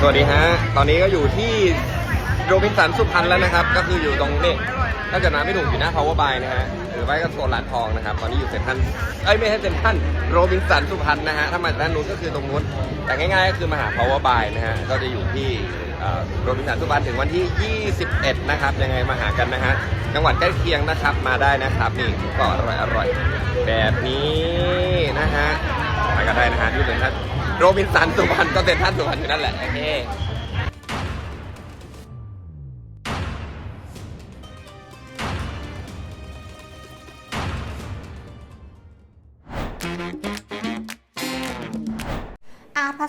สวัสดีฮะ ตอนนี้ก็อยู่ที่โรบินสันสุพรรณแล้วนะครับ ก็คืออยู่ตรงนี้ถ้าเกิดมาไม่ถูกอยู่หน้า power by นะฮะ หรือไม่ก็โซนร้านทองนะครับ ตอนนี้อยู่เซ็นทรัลเอ้ยไม่ใช่เซ็นทรัลโรบินสันสุพรรณนะฮะ ถ้ามาจากด้านนู้นก็คือตรงนู้น แต่ง่ายๆก็คือมาหา power by นะฮะ ก็จะอยู่ที่โรบินสันสุพรรณถึงวันที่ 21 นะครับ ยังไงมาหากันนะฮะ จังหวัดใกล้เคียงนะครับ มาได้นะครับ นี่ก็อร่อยอร่อยแบบนี้นะฮะไปกันได้นะฮะที่เซ็นทรัล โรบินสันสุพรรณก็เซ็นทรัลสุพรรณอยู่นั่นแหละโอเค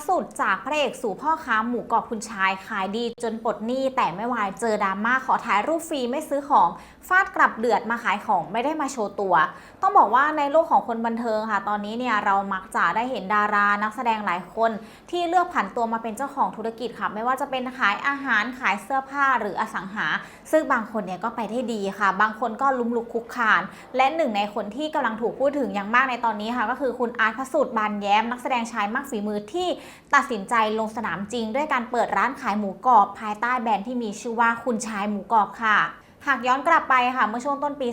สุดจากพระเอกสู่พ่อค้าหมูกรอบคุณชายขายดีจนปลดหนี้แต่ไม่วายเจอดราม่าขอถ่ายรูปฟรีไม่ซื้อของฟาดกลับเดือดมาขายของไม่ได้มาโชว์ตัว ต้องบอกว่าในโลกของคนบันเทิงค่ะ ตอนนี้เนี่ยเรามักจะได้เห็นดารานักแสดงหลายคน ที่เลือกผันตัวมาเป็นเจ้าของธุรกิจค่ะไม่ว่าจะเป็นขายอาหารขายเสื้อผ้าหรืออสังหา ซึ่งบางคนเนี่ยก็ไปได้ดีค่ะ บางคนก็ลุ้มลุกคุกคาน และหนึ่งในคนที่กำลังถูกพูดถึงอย่างมากในตอนนี้ค่ะ ก็คือคุณอาร์ตพสุดบานแย้มนักแสดงชายมากฝีมือที่ตัดสินใจลงสนามจริงด้วยการเปิดร้านขายหมูกรอบภายใต้แบรนด์ที่มีชื่อว่าคุณชายหมูกรอบค่ะ หากย้อนกลับไปค่ะเมื่อช่วงต้นปี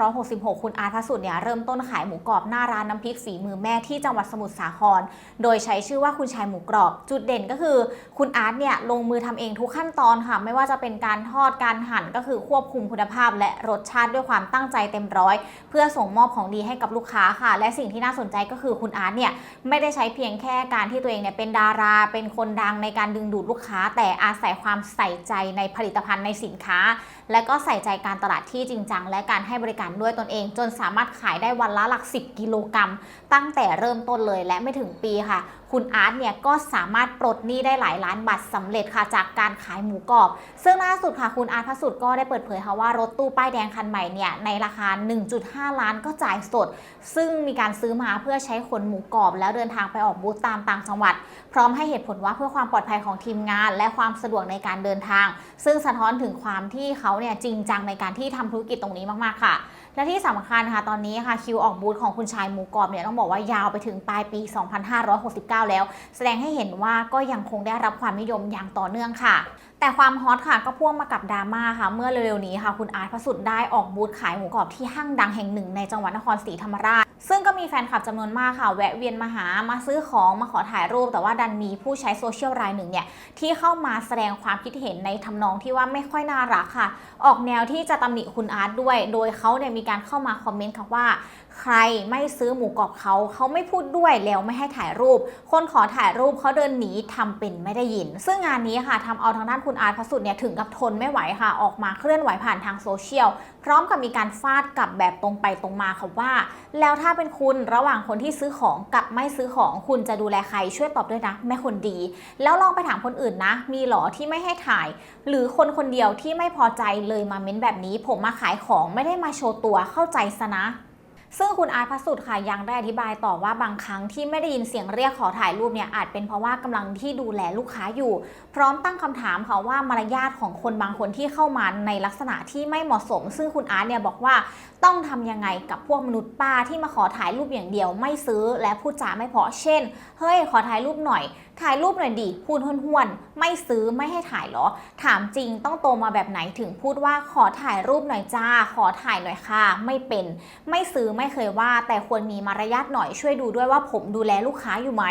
2566 คุณอาร์ตสุดเนี่ยเริ่มต้นขายหมูกรอบหน้าร้านน้ำพริกฝีมือแม่ที่จังหวัดสมุทรสาคร โดยใช้ชื่อว่าคุณชายหมูกรอบ จุดเด่นก็คือ คุณอาร์ตเนี่ยลงมือทำเองทุกขั้นตอนค่ะ ไม่ว่าจะเป็นการทอดการหั่นก็คือควบคุมคุณภาพ และรสชาติด้วยความตั้งใจเต็มร้อย เพื่อส่งมอบของดีให้กับลูกค้าค่ะ และสิ่งที่น่าสนใจก็คือคุณอาร์ตเนี่ยไม่ได้ใช้เพียงแค่การที่ตัวเองเนี่ยเป็นดารา เป็นคนดังในการดึงดูดลูกค้า แต่อาศัยความใส่ใจในผลิตภัณฑ์ในสินค้า และก็ใส่ใจการตลาดที่จริงจัง และการให้บริการด้วยตนเอง จนสามารถขายได้วันละหลัก 10 กิโลกรัมตั้งแต่เริ่มต้นเลยและไม่ถึงปีค่ะคุณอาร์ตเนี่ยก็สามารถปลดหนี้ได้หลายล้านบาทสำเร็จค่ะจากการขายหมูกรอบ ซึ่งล่าสุดค่ะคุณอาร์ตพระสุดก็ได้เปิดเผยค่ะว่ารถตู้ป้ายแดงคันใหม่เนี่ยในราคา 1.5 ล้านก็จ่ายสด ซึ่งมีการซื้อมาเพื่อใช้ขนหมูกรอบ แล้วเดินทางไปออกบูธตามต่างจังหวัด พร้อมให้เหตุผลว่าเพื่อความปลอดภัยของทีมงาน และความสะดวกในการเดินทาง ซึ่งสะท้อนถึงความที่เขาเนี่ยจริงจังในการที่ทำธุรกิจตรงนี้มากๆค่ะ และที่สำคัญค่ะตอนนี้ค่ะคิวออกบูธของคุณชายหมูกรอบเนี่ยต้องบอกว่ายาวไปถึงปลายปี 2569 แล้ว แสดงให้เห็นว่าก็ยังคงได้รับความนิยมอย่างต่อเนื่องค่ะ แต่ความฮอตค่ะก็พ่วงมากับดราม่าค่ะ เมื่อเร็วๆนี้ค่ะ คุณอาร์ตพระสุดได้ออกบูธขายหมูกรอบที่ห้างดังแห่งหนึ่งในจังหวัดนครศรีธรรมราช ซึ่งก็มีแฟนคลับจำนวนมากค่ะ แวะเวียนมาหามาซื้อของมาขอถ่ายรูป แต่ว่าดันมีผู้ใช้โซเชียลรายหนึ่งเนี่ย ที่เข้ามาแสดงความคิดเห็นในทำนองที่ว่าไม่ค่อยน่ารักค่ะ ออกแนวที่จะตำหนิคุณอาร์ตด้วย โดยเขาเนี่ยมีการเข้ามาคอมเมนต์ค่ะว่า ใครไม่ซื้อหมูกรอบเขาเขาไม่พูดด้วยแล้วไม่ให้ถ่ายรูป คนขอถ่ายรูปเขาเดินหนีทำเป็นไม่ได้ยิน ซึ่งงานนี้ค่ะทำเอาทางด้านคุณอาร์ตพสุดเนี่ยถึงกับทนไม่ไหวค่ะ ออกมาเคลื่อนไหวผ่านทางโซเชียล พร้อมกับมีการฟาดกลับแบบตรงไปตรงมาค่ะว่า แล้วถ้าเป็นคุณระหว่างคนที่ซื้อของกับไม่ซื้อของคุณจะดูแลใครช่วยตอบด้วยนะแม่คนดี แล้วลองไปถามคนอื่นนะ มีหรอที่ไม่ให้ถ่าย หรือคนคนเดียวที่ไม่พอใจเลยมาเม้นแบบนี้ ผมมาขายของไม่ได้มาโชว์ตัวเข้าใจซะนะ ซึ่งคุณอาร์ตพระสุดค่ะยังได้อธิบายต่อว่าบางครั้งที่ไม่ได้ยินเสียงเรียกขอถ่ายรูปเนี่ยอาจเป็นเพราะว่ากำลังที่ดูแลลูกค้าอยู่ พร้อมตั้งคำถามค่ะว่ามารยาทของคนบางคนที่เข้ามาในลักษณะที่ไม่เหมาะสม ซึ่งคุณอาร์ตเนี่ยบอกว่าต้องทำยังไงกับพวกมนุษย์ป้าที่มาขอถ่ายรูปอย่างเดียวไม่ซื้อ และพูดจาไม่พราะเช่นเฮ้ยขอถ่ายรูปหน่อย ถ่ายรูปหน่อยดิพูดห้วนๆไม่ซื้อไม่ให้ถ่ายหรอ ถามจริงต้องโตมาแบบไหนถึงพูดว่าขอถ่ายรูปหน่อยจ้า ขอถ่ายหน่อยค่ะ ไม่เป็น ไม่ซื้อไม่เคยว่า แต่ควรมีมารยาทหน่อยช่วยดูด้วยว่าผมดูแลลูกค้าอยู่ไหม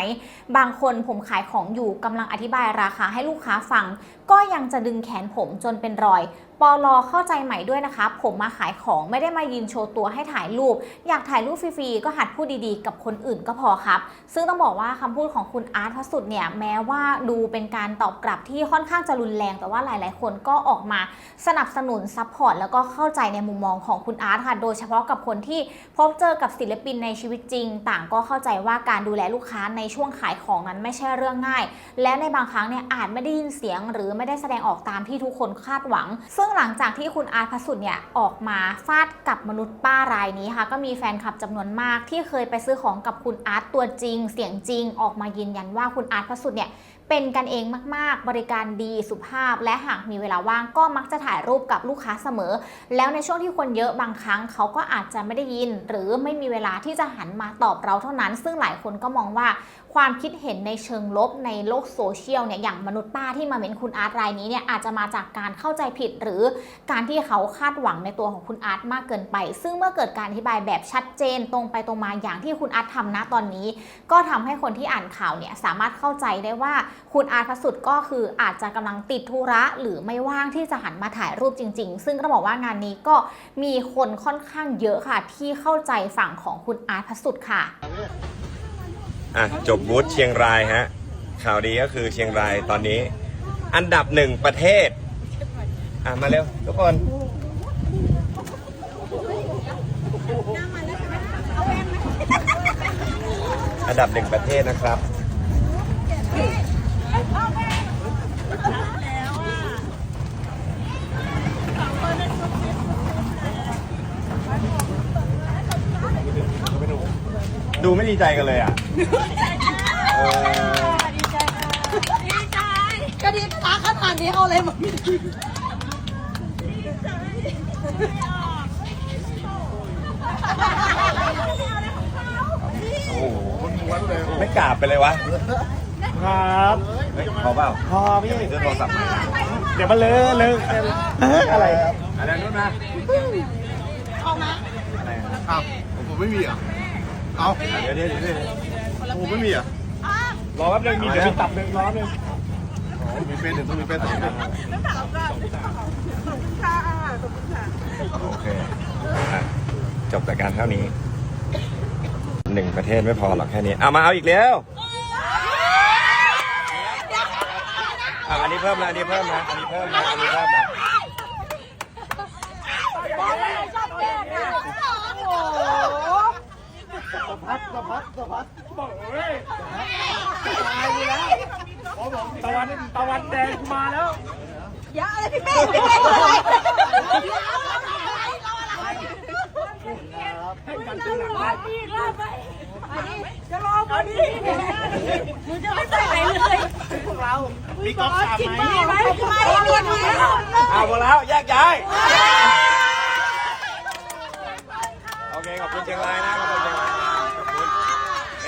บางคนผมขายของอยู่กำลังอธิบายราคาให้ลูกค้าฟัง ก็ยังจะดึงแขนผมจนเป็นรอยปอลอเข้าใจใหม่ด้วยนะคะ ผมมาขายของไม่ได้มายืนโชว์ตัวให้ถ่ายรูป อยากถ่ายรูปฟรีๆ ก็หัดพูดดีๆ กับคนอื่นก็พอครับ ซึ่งต้องบอกว่าคำพูดของคุณอาร์ตพสุดเนี่ย แม้ว่าดูเป็นการตอบกลับที่ค่อนข้างจะรุนแรง แต่ว่าหลายๆ คนก็ออกมาสนับสนุนซัพพอร์ตแล้วก็เข้าใจในมุมมองของคุณอาร์ตค่ะ โดยเฉพาะกับคนที่พบเจอกับศิลปินในชีวิตจริง ต่างก็เข้าใจว่าการดูแลลูกค้าในช่วงขายของนั้นไม่ใช่เรื่องง่าย และในบางครั้งเนี่ยอาจไม่ได้ยินเสียงหรือไม่ได้แสดงออกตามที่ทุกคนคาดหวัง ซึ่งหลังจากที่คุณอาร์ตพระสุดเนี่ยออกมาฟาดกับมนุษย์ป้ารายนี้ค่ะ ก็มีแฟนคลับจำนวนมากที่เคยไปซื้อของกับคุณอาร์ตตัวจริง เสียงจริง ออกมายืนยันว่าคุณอาร์ตพระสุดเนี่ย เป็นกันเองมาก ๆ บริการดีสุภาพ และหากมีเวลาว่างก็มักจะถ่ายรูปกับลูกค้าเสมอ แล้วในช่วงที่คนเยอะบางครั้งเขาก็อาจจะไม่ได้ยิน หรือไม่มีเวลาที่จะหันมาตอบเราเท่านั้น ซึ่งหลายคนก็มองว่าความคิดเห็นในเชิงลบในโลกโซเชียลเนี่ยอย่างมนุษย์ป้าที่มาเม้นคุณอาร์ตรายนี้เนี่ยอาจจะมาจากการเข้าใจผิด หรือการที่เขาคาดหวังในตัวของคุณอาร์ตมากเกินไป ซึ่งเมื่อเกิดการอธิบายแบบชัดเจนตรงไปตรงมาอย่างที่คุณอาร์ตทำนะตอนนี้ ก็ทำให้คนที่อ่านข่าวเนี่ยสามารถเข้าใจได้ว่าคุณอาร์ตพสุดก็คืออาจจะกำลังติดธุระหรือไม่ว่างที่จะหันมาถ่ายรูปจริง ๆ ซึ่งก็บอกว่างานนี้ก็มีคนค่อนข้างเยอะค่ะ ที่เข้าใจฝั่งของคุณอาร์ตพสุดค่ะอะจบบูธเชียงรายฮะข่าวดีก็คือเชียงรายตอนนี้ อันดับหนึ่งประเทศอะมาเร็วทุกคนอันดับหนึ่งประเทศนะครับ ดูไม่ดีใจกันเลยอะเออก็ดีตาขนาดนี้เอาอะไรมาไม่ดีโอ้โหไม่กราบไปเลยวะครับเฮ้ยพอเปล่าพอพี่เดี๋ยวซื้อโทรศัพท์ใหม่เดี๋ยวมันเลอะเลอะเอ๊ะอะไรอะไรนู้นนะเอามาอะไรอะอ้าวผมไม่มีเหรอะ เอาเดี๋ยวเดี๋ยวเดี๋ยวเดี๋ยวผมไม่มีเหรอะรอแป๊บนึงมีเดี๋ยวมีตับหนึ่งรอแป๊บนึงมีเฟซหนึ่งต้องมีเฟซสองนะโอเคอะจบแต่การเท่านี้หนึ่งประเทศไม่พอหรอกแค่นี้เอามาเอาอีกแล้วอะอันนี้เพิ่มนะอันนี้เพิ่มนะอันนี้เพิ่มนะอันนี้เพิ่มนะ พัดสะพัดสะพัดบอกเลยตายไปแล้วพอบอกตะวันตะวันแดงมาแล้วอย่าอะไรพี่เป้พี่เป้อะไรให้กันตัวหลังได้จะรอพอดีหนูจะไม่ใส่ไหนเลยพวกเรามีกอล์ฟสามไหมไม่ไม่ไม่เอาหมดแล้วแยกย้ายโอเคขอบคุณเชียงรายนะขอบคุณเชียงรายนะขอบคุณไปเ